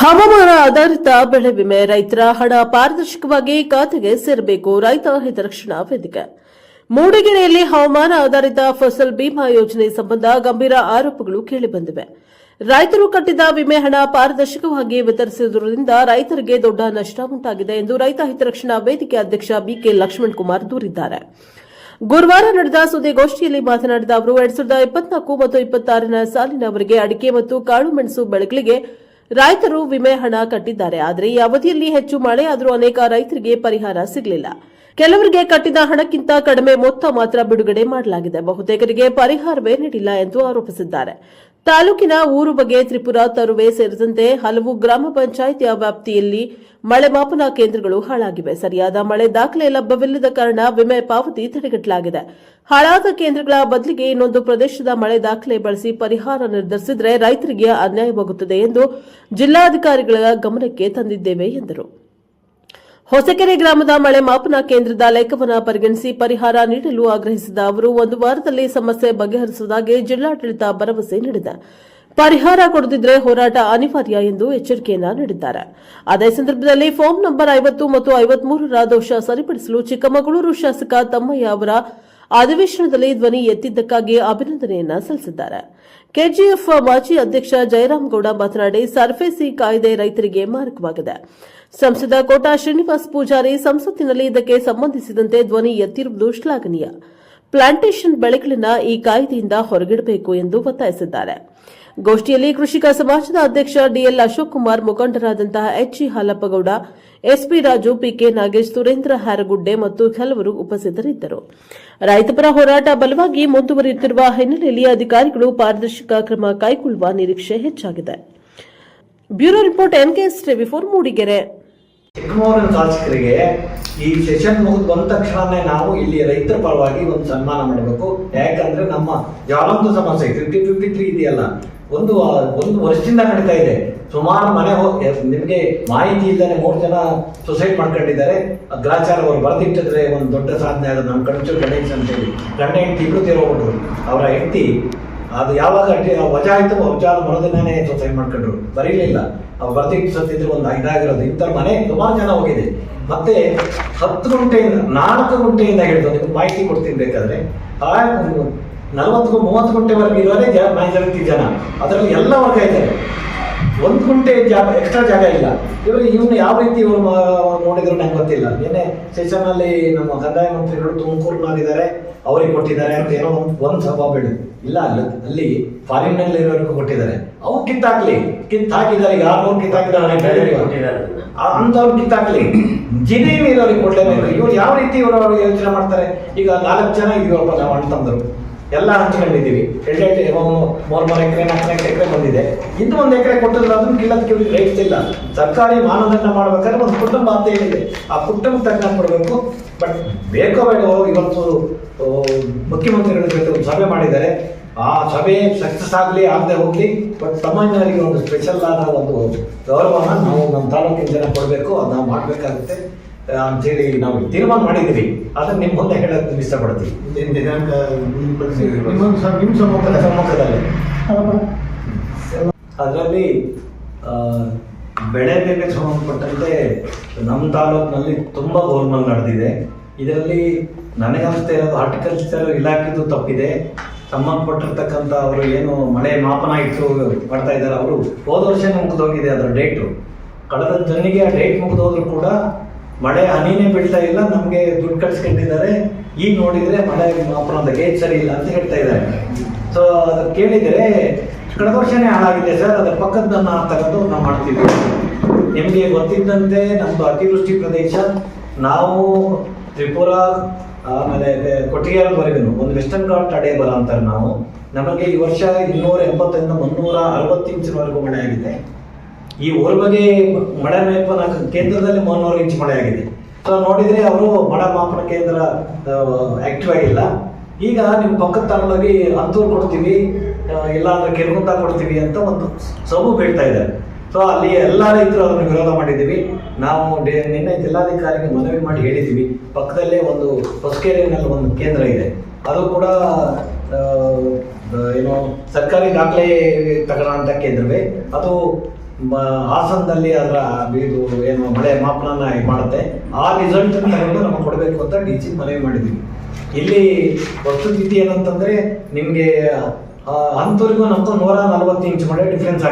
ಹವಾಮಾನ ಆಧಾರಿತ ಬೆಳೆ ವಿಮೆ ರೈತರ ಹಣ ಪಾರದರ್ಶಕವಾಗಿ ಖಾತೆಗೆ ಸೇರಬೇಕು. ರೈತ ಹಿತರಕ್ಷಣಾ ವೇದಿಕೆ. ಮೂಡಿಗೆರೆಯಲ್ಲಿ ಹವಾಮಾನ ಆಧಾರಿತ ಫಸಲ್ ಬಿಮಾ ಯೋಜನೆ ಸಂಬಂಧ ಗಂಭೀರ ಆರೋಪಗಳು ಕೇಳಿಬಂದಿವೆ ರೈತರು ಕಟ್ಟಿದ ವಿಮೆ ಹಣ ಪಾರದರ್ಶಕವಾಗಿ ವಿತರಿಸಿರುವುದರಿಂದ ರೈತರಿಗೆ ದೊಡ್ಡ ನಷ್ಟ ಉಂಟಾಗಿದೆ ಎಂದು ರೈತ ಹಿತರಕ್ಷಣಾ ವೇದಿಕೆ ಅಧ್ಯಕ್ಷ ಬಿಕೆ ಲಕ್ಷ್ಮಣ್ ಕುಮಾರ್ ದೂರಿದ್ದಾರೆ. ಗುರುವಾರ ನಡೆದ ಸುದ್ದಿಗೋಷ್ಠಿಯಲ್ಲಿ ಮಾತನಾಡಿದ ಅವರು, ಎರಡ್ ಸಾವಿರದ ಇಪ್ಪತ್ನಾಲ್ಕು ಮತ್ತು ಇಪ್ಪತ್ತಾರನ ಸಾಲಿನವರೆಗೆ ಅಡಿಕೆ ಮತ್ತು ಕಾಳುಮೆಣಸು ಬೆಳೆಗಳಿಗೆ ರೈತರು ವಿಮೆ ಹಣ ಕಟ್ಟಿದ್ದಾರೆ, ಆದರೆ ಈ ಅವಧಿಯಲ್ಲಿ ಹೆಚ್ಚು ಮಳೆ ಆದರೂ ಅನೇಕ ರೈತರಿಗೆ ಪರಿಹಾರ ಸಿಗಲಿಲ್ಲ. ಕೆಲವರಿಗೆ ಕಟ್ಟಿದ ಹಣಕ್ಕಿಂತ ಕಡಿಮೆ ಮೊತ್ತ ಮಾತ್ರ ಬಿಡುಗಡೆ ಮಾಡಲಾಗಿದೆ. ಬಹುತೇಕರಿಗೆ ಪರಿಹಾರವೇ ನೀಡಿಲ್ಲ ಎಂದು ಆರೋಪಿಸಿದ್ದಾರೆ. ತಾಲೂಕಿನ ಊರು ಬಗೆ ತ್ರಿಪುರ ತರುವೆ ಸೇರಿದಂತೆ ಹಲವು ಗ್ರಾಮ ಪಂಚಾಯಿತಿಯ ವ್ಯಾಪ್ತಿಯಲ್ಲಿ ಮಳೆ ಮಾಪನ ಕೇಂದ್ರಗಳು ಹಾಳಾಗಿವೆ. ಸರಿಯಾದ ಮಳೆ ದಾಖಲೆ ಲಭ್ಯವಿಲ್ಲದ ಕಾರಣ ವಿಮೆ ಪಾವತಿ ತಡೆಗಟ್ಟಲಾಗಿದೆ. ಹಾಳಾದ ಕೇಂದ್ರಗಳ ಬದಲಿಗೆ ಇನ್ನೊಂದು ಪ್ರದೇಶದ ಮಳೆ ದಾಖಲೆ ಬಳಸಿ ಪರಿಹಾರ ನಿರ್ಧರಿಸಿದರೆ ರೈತರಿಗೆ ಅನ್ಯಾಯವಾಗುತ್ತದೆ ಎಂದು ಜಿಲ್ಲಾಧಿಕಾರಿಗಳ ಗಮನಕ್ಕೆ ತಂದಿದ್ದೇವೆ ಎಂದರು. ಹೊಸಕೆರೆ ಗ್ರಾಮದ ಮಳೆ ಮಾಪನ ಕೇಂದ್ರದ ಲೆಕ್ಕವನ್ನು ಪರಿಗಣಿಸಿ ಪರಿಹಾರ ನೀಡಲು ಆಗ್ರಹಿಸಿದ ಅವರು, ಒಂದು ವಾರದಲ್ಲಿ ಸಮಸ್ಯೆ ಬಗೆಹರಿಸುವುದಾಗಿ ಜಿಲ್ಲಾಡಳಿತ ಭರವಸೆ ನೀಡಿದೆ. ಪರಿಹಾರ ಕೊಡದಿದ್ರೆ ಹೋರಾಟ ಅನಿವಾರ್ಯ ಎಂದು ಎಚ್ಚರಿಕೆಯನ್ನ ನೀಡಿದ್ದಾರೆ. ಅದೇ ಸಂದರ್ಭದಲ್ಲಿ ಫಾರ್ಮ್ ನಂಬರ್ ಐವತ್ತು ಮತ್ತು ಐವತ್ಮೂರರ ದೋಷ ಸರಿಪಡಿಸಲು ಚಿಕ್ಕಮಗಳೂರು ಶಾಸಕ ತಮ್ಮಯ್ಯ ಅವರ ಅಧಿವೇಶನದಲ್ಲಿ ಧ್ವನಿ ಎತ್ತಿದ್ದಕ್ಕಾಗಿ ಅಭಿನಂದನೆಯನ್ನು ಸಲ್ಲಿಸಿದ್ದಾರೆ. ಕೆಜಿಎಫ್ ಮಾಜಿ ಅಧ್ಯಕ್ಷ ಜಯರಾಮಗೌಡ ಮಾತನಾಡಿ, ಸರ್ಫೇಸಿ ಕಾಯ್ದೆ ರೈತರಿಗೆ ಮಾರಕವಾಗಿದೆ. ಸಂಸದ ಕೋಟಾ ಶ್ರೀನಿವಾಸ್ ಪೂಜಾರಿ ಸಂಸತ್ತಿನಲ್ಲಿ ಇದಕ್ಕೆ ಸಂಬಂಧಿಸಿದಂತೆ ಧ್ವನಿ ಎತ್ತಿರುವುದು ಶ್ಲಾಘನೀಯ. ಪ್ಲಾಂಟೇಷನ್ ಬೆಳೆಗಳನ್ನ ಈ ಕಾಯ್ದೆಯಿಂದ ಹೊರಗಿಡಬೇಕು ಎಂದು ಒತ್ತಾಯಿಸಿದ್ದಾರೆ. ಗೋಷ್ಠಿಯಲ್ಲಿ ಕೃಷಿಕ ಸಮಾಜದ ಅಧ್ಯಕ್ಷ DL Ashok Kumar ಮುಖಂಡರಾದಂತಹ H Halappagowda, SP Raju PK Nagesh, Surendra Haragudde ಮತ್ತು ಹಲವರು ಉಪಸ್ಥಿತರಿದ್ದರು. ರೈತಪರ ಹೋರಾಟ ಬಲವಾಗಿ ಮುಂದುವರಿಯುತ್ತಿರುವ ಹಿನ್ನೆಲೆಯಲ್ಲಿ ಅಧಿಕಾರಿಗಳು ಪಾರದರ್ಶಕ ಕ್ರಮ ಕೈಗೊಳ್ಳುವ ನಿರೀಕ್ಷೆ ಹೆಚ್ಚಾಗಿದೆ. Bureau report NKS Mudigere. ಚಿಕ್ಕಮಗಳೂರಿನ ಶಾಸಕರಿಗೆ ಈ ಸೆಷನ್ ಮುಗಿದು ಬಂದ ತಕ್ಷಣನೇ ನಾವು ಇಲ್ಲಿ ರೈತರ ಪರವಾಗಿ ಒಂದು ಸನ್ಮಾನ ಮಾಡಬೇಕು. ಯಾಕಂದ್ರೆ ನಮ್ಮ ಜ್ವಾಲಂತ ಸಮಸ್ಯೆ ಫಿಫ್ಟಿ ಫಿಫ್ಟಿ ತ್ರೀ ಇದೆಯಲ್ಲ, ಒಂದು ಒಂದು ವರ್ಷದಿಂದ ನಡೀತಾ ಇದೆ. ಸುಮಾರು ಮನೆ ನಿಮಗೆ ಮಾಹಿತಿ ಇಲ್ಲದೆ ಮೂರು ಜನ ಸುಸೈಡ್ ಮಾಡ್ಕೊಂಡಿದ್ದಾರೆ. ಗ್ರಾಚಾರ ಅವರು ಬರೆದಿಟ್ಟಿದ್ರೆ ಒಂದು ದೊಡ್ಡ ಸಾಧನೆ ಅದು ನಮ್ಮ ಕಣಚು ಗಣೇಶ್ ಅಂತೇಳಿ ಗಂಡ ಹೆಂಡತಿ ಇಬ್ಬರು ತೀರೋಗ್ಬಿಟ್ರು ಅವರ ಹೆಂಡತಿ ಅದು ಯಾವಾಗ ಅಡ್ಡಿ ವಜಾ ಆಯ್ತು ವಜಾ ಮರದಿನೇ ಸೈನ್ ಮಾಡ್ಕೊಂಡ್ರು. ಬರೀಲಿಲ್ಲ. ಅವ್ರು ಬರ್ತಿತ್ತು ಸತ್ತಿದ್ರೆ ಒಂದು ಇದಾಗಿರೋದು ಇಂಥ ಮನೆ ತುಂಬಾ ಜನ ಹೋಗಿದೆ. ಮತ್ತೆ ಹತ್ತು ಗಂಟೆಯಿಂದ, ನಾಲ್ಕು ಗಂಟೆಯಿಂದ ಹಿಡಿದು ನಿಮ್ಗೆ ಮಾಹಿತಿ ಕೊಡ್ತೀನಿ ಬೇಕಾದ್ರೆ, ಆ ನಲವತ್ತು ಮೂವತ್ತು ಗಂಟೆವರೆಗೆ ಇರೋದೇ ಜನ ಮೈಜಾರಿಟಿ ಜನ. ಅದರಲ್ಲಿ ಎಲ್ಲ ವರ್ಗ ಇದ್ದಾರೆ. ಒಂದು ಗುಂಟೆ ಜಾಗ ಎಕ್ಸ್ಟ್ರಾ ಜಾಗ ಇಲ್ಲ. ಇವರು ಇವನು ಯಾವ ರೀತಿ ಇವರು ನೋಡಿದ್ರು ನಂಗೆ ಗೊತ್ತಿಲ್ಲ. ನಿನ್ನೆ ಸೆಷನಲ್ಲಿ ನಮ್ಮ ಕಂದಾಯ ಮಂತ್ರಿಗಳು ತುಮಕೂರಿನಲ್ಲಿದ್ದಾರೆ ಅವರಿಗೆ ಕೊಟ್ಟಿದ್ದಾರೆ ಅಂತ ಏನೋ ಒಂದು ಸಭಾ ಬೇಡ. ಇಲ್ಲ, ಅಲ್ಲಿ ಅಲ್ಲಿ ಫಾರಿನ್ನಲ್ಲಿ ಇರೋರ್ಗೂ ಕೊಟ್ಟಿದ್ದಾರೆ. ಅವು ಕಿತ್ತಾಕ್ಲಿ. ಕಿತ್ ಹಾಕಿದ್ದಾರೆ ಯಾರು ಕಿತ್ತಾಕಿದ್ದಾರೆ ಅಂತವ್ರು ಕಿತ್ತಾಕ್ಲಿ. ಜಿನೇಮ್ ಇರೋರಿಗೆ ಕೊಡ್ಲೇಬೇಕು. ಇವ್ರು ಯಾವ ರೀತಿ ಇವರು ಯೋಚನೆ ಮಾಡ್ತಾರೆ? ಈಗ ನಾಲ್ಕು ಜನ ಇದೀವಪ್ಪ ನಾವು ಅಣ್ಣ ಎಲ್ಲ ಹಂಚ್ಕೊಂಡಿದ್ದೀವಿ ಎರಡೆರಡು ಮೂರು ಮೂರು ಎಕರೆ, ನಾಲ್ಕು ಎಕರೆ ಬಂದಿದೆ. ಇನ್ನು ಒಂದು ಎಕರೆ ಕೊಟ್ಟಿದ್ರೆ ಅದನ್ನು ಕಿಲ್ಲದಕ್ಕೆ ಕೇಳಿ ರೈಟ್ಸ್ ಇಲ್ಲ. ಸರ್ಕಾರಿ ಮಾನದಂಡ ಮಾಡ್ಬೇಕಾದ್ರೆ ಒಂದು ಕುಟುಂಬ ಅಂತ ಹೇಳಿದೆ. ಆ ಕುಟುಂಬ ತಕ್ಕ ಕೊಡಬೇಕು. ಬಟ್ ಬೇಕೋ ಬೇಡೋ ಇವತ್ತು ಮುಖ್ಯಮಂತ್ರಿಗಳ ಜೊತೆ ಒಂದು ಸಭೆ ಮಾಡಿದ್ದಾರೆ. ಆ ಸಭೆ ಸಕ್ಸಸ್ ಆಗಲಿ, ಆಗದೆ ಹೋಗಲಿ, ಬಟ್ ಸಾಮಾನ್ಯರಿಗೆ ಒಂದು ಸ್ಪೆಷಲ್ ಆದ ಒಂದು ಗೌರವನ ನಾವು ನಮ್ಮ ತಾಲೂಕಿನ ಜನ ಕೊಡಬೇಕು ಅದನ್ನ ಮಾಡಬೇಕಾಗುತ್ತೆ. ಅಂತೇಳಿ ನಾವು ತೀರ್ಮಾನ ಮಾಡಿದ್ದೀವಿ. ಅದನ್ನ ನಿಮ್ಮ ಮುಂದೆ ಹೇಳೋದು ಇಷ್ಟಪಡ್ತೀವಿ. ದಿನಾಂಕ? ನಿಮ್ಮ ಸಮ್ಮುಖದ ಸಮ್ಮುಖದಲ್ಲಿ ಅದರಲ್ಲಿ ಬೆಳೆ ಬೆಲೆ ಸಂಬಂಧಪಟ್ಟಂತೆ ನಮ್ಮ ತಾಲೂಕಿನಲ್ಲಿ ತುಂಬ ಗೋಲ್ಮಾಲ್ ನಡೆದಿದೆ. ಇದರಲ್ಲಿ ನನಗನ್ಸ್ತಾ ಇರೋದು ಹಾರ್ಟಿಕಲ್ಚರ್ ಇಲಾಖೆದು ತಪ್ಪಿದೆ. ಸಂಬಂಧಪಟ್ಟಿರ್ತಕ್ಕಂಥ ಅವರು ಏನು ಮಳೆ ಮಾಪನ ಇಟ್ಟು ಮಾಡ್ತಾ ಇದ್ದಾರೆ. ಅವರು ಹೋದ ವರ್ಷ ಮುಗಿದೋಗಿದೆ ಅದರ ಡೇಟು. ಕಳೆದ ಜನಿಗೆ ಆ ಡೇಟ್ ಮುಗಿದೋದ್ರು ಕೂಡ ಮಳೆ ಹನಿನೇ ಬೀಳ್ತಾ ಇಲ್ಲ, ನಮಗೆ ದುಡ್ಡು ಕಳ್ಸ್ಕೊಂಡಿದ್ದಾರೆ ಈಗ ನೋಡಿದ್ರೆ ಮಳೆ ಮಾಪನದ ಗೇಜ್ ಸರಿ ಇಲ್ಲ ಅಂತ ಹೇಳ್ತಾ ಇದ್ದಾರೆ. ಸೊ ಅದು ಕೇಳಿದರೆ ಕಳೆದ ವರ್ಷನೇ ಹಾಳಾಗಿದೆ ಸರ್ ಅದರ ಪಕ್ಕದನ್ನ ತಗೊಂಡು ನಾವು ಮಾಡ್ತೀವಿ ನಿಮಗೆ ಗೊತ್ತಿದ್ದಂತೆ ನಮ್ಮದು ಅತಿವೃಷ್ಟಿ ಪ್ರದೇಶ, ನಾವು ತ್ರಿಪುರ, ಆಮೇಲೆ ಕೊಟ್ಟಿಗೆವರೆಗೂ ಒಂದು ವೆಸ್ಟರ್ನ್ ಘಾಟ್ ಅಡೆ ಬರ ಅಂತಾರೆ ನಾವು. ನಮಗೆ ಈ ವರ್ಷ ಇನ್ನೂರ ಎಂಬತ್ತರಿಂದ ಮುನ್ನೂರ ಅರವತ್ತು ಇಂಚಿನವರೆಗೂ ಮಳೆ ಆಗಿದೆ. ಈ ಬಗ್ಗೆ ಮಳೆ ಮಾಪನ ಕೇಂದ್ರದಲ್ಲಿ ಮೂರ್ನೂರು ಇಂಚ್ ಮಳೆ ಆಗಿದೆ. ಸೊ ನೋಡಿದ್ರೆ ಅವರು ಮಳೆ ಮಾಪನ ಕೇಂದ್ರ ಆಕ್ಟಿವ್ ಆಗಿಲ್ಲ. ಈಗ ನಿಮ್ಮ ಪಕ್ಕದ ತಾಣದಲ್ಲಿ ಅಂತೂರು ಕೊಡ್ತೀವಿ ಇಲ್ಲಾಂದ್ರೆ ಕೆರ್ಗುಂದ ಕೊಡ್ತೀವಿ ಅಂತ ಒಂದು ಸಬು ಬೀಳ್ತಾ ಇದ್ದಾರೆ ಸೊ ಅಲ್ಲಿ ಎಲ್ಲ ರೈತರು ಅದನ್ನು ವಿರೋಧ ಮಾಡಿದ್ದೀವಿ. ನಾವು ನಿನ್ನೆ ಜಿಲ್ಲಾಧಿಕಾರಿಗೆ ಮನವಿ ಮಾಡಿ ಹೇಳಿದ್ದೀವಿ. ಪಕ್ಕದಲ್ಲೇ ಒಂದು ಹೊಸಕೇರಿನಲ್ಲಿ ಒಂದು ಕೇಂದ್ರ ಇದೆ. ಅದು ಕೂಡ ಏನು ಸರ್ಕಾರಿ ದಾಖಲೆ ತಗೊಳ್ಳೋಂಥ ಕೇಂದ್ರವೇ. ಅದು ಹಾಸನದಲ್ಲಿ ಅದರ ಇದು ಏನು ಮಳೆ ಮಾಪನ ಮಾಡುತ್ತೆ. ಆ ರಿಸಲ್ಟ್ ತಗೊಂಡು ನಮಗೆ ಕೊಡಬೇಕು ಅಂತ ಡಿ ಸಿ ಮನವಿ ಮಾಡಿದ್ದೀವಿ ಇಲ್ಲಿ ವಸ್ತುಸ್ಥಿತಿ ಏನಂತಂದ್ರೆ ನಿಮಗೆ ಅಂತವರಿಗೂ ನಮ್ದು ನೂರ ನಲವತ್ತು ಇಂಚ್ ಮಳೆ ಡಿಫ್ರೆನ್ಸ್ ಆಗುತ್ತೆ